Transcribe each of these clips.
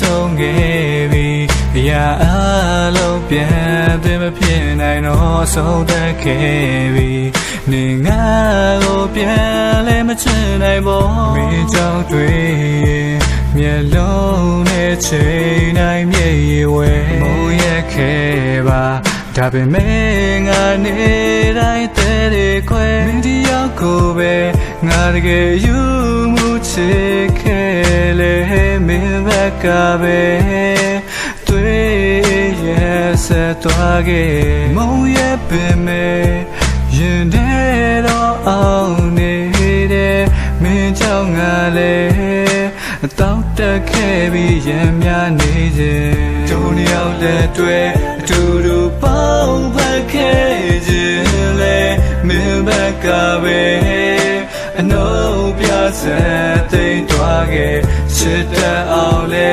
ဆုံးခဲ့ပြီအရာအလုံးပြန်သိမဖြစ်နိုင်တော့ဆုံးသက်ခဲ့ပြီနေငါကိုပြန်လဲမချင်နိုင်ဘောမင်းကြောင့်တွေ့ရင်မျက်လုံးနဲ့ချိန်တိုင်းမြေဝဲမုန်းရက်ခဲ့ပါဒါပေမဲ့ငါနေတိုင်းတဲ့တွေခွဲမင်းဒီရောက်ကိုပဲငါတကယ်ယူမှုချစ်ခဲ့လေမင်းဘ က်ကပဲတွေ့ရဆက်သွားခဲ့မုံရဲ့ပင်မဲ့ရင်ထဲတော့အောင်နေတဲ့မင်းကြောင့်ငါလည်းတောက်တက်ခဲ့ပြီးရံများနေခြင်းတို့နှစ်ယောက်လက်တွေ့အတူတူပေါင်းဖက်ခဲ့ခြင်းလေမင်းဘက်ကပဲအနှု တ်ပြဆက်သိမ့်သွားခဲ့ချစ်တဲ့အောင်လေ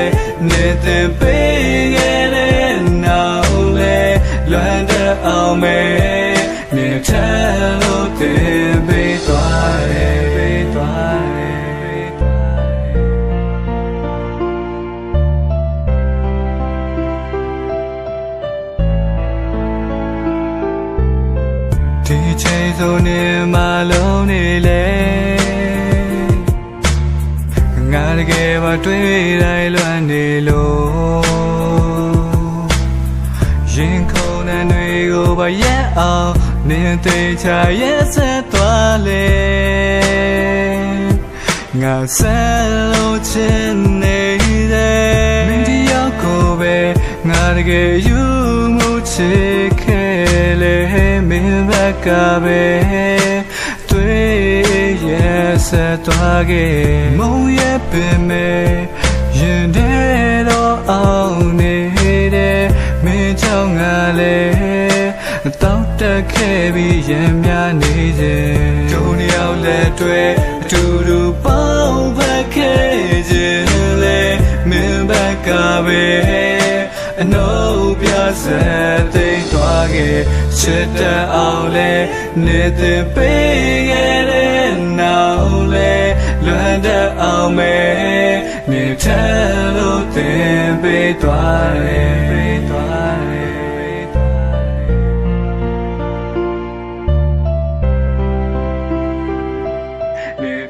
နေတဲ့ပေးခဲ့တဲ့နောက်လေလွမ်းတဲ့အောင်မဲမြင်ချလို့တင်ပေးသွားတယ်ပေးသွားတယ်ပေးသွားတယ်ဒီချိန်ဆိုနေမလုံးနေလေငါ တကယ်ပါတွေ့တိုင်းလွမ်းနေလို့ရင်ခုန်တဲ့တွေကိုပါရက်အောင်နင်းသိချာရဲ့ဆက်သွားလေငါဆက်လို့ချင်နေတယ်မင်းဒီရောက်ကိုပဲငါတကယ်ယူမှုချစ်ခဲ့လေမင်းဘက်ကပဲတွေ့ရ ဆက်သွားခဲ့မုံရဲ့ပင်မဲ့ရင်ထဲတော့အောင်နေတဲ့မင်းကြောင့်ငါလည်းတောက်တက်ခဲ့ပြီးရံများနေခြင်းတို့နှစ်ယောက်လက်တွေ့အတူတူပေါင်းဖက်ခဲ့ခြင်းလေမင်းဘက်ကပဲအနှုတ်ပြဆက်သိမ့်သွားခဲ့ချစ်တဲ့အောင်လေနေတဲ့ပေးခဲ့တဲ့ nào lê lỡ đã ao mê. Nề thế lô tê bê toa lê New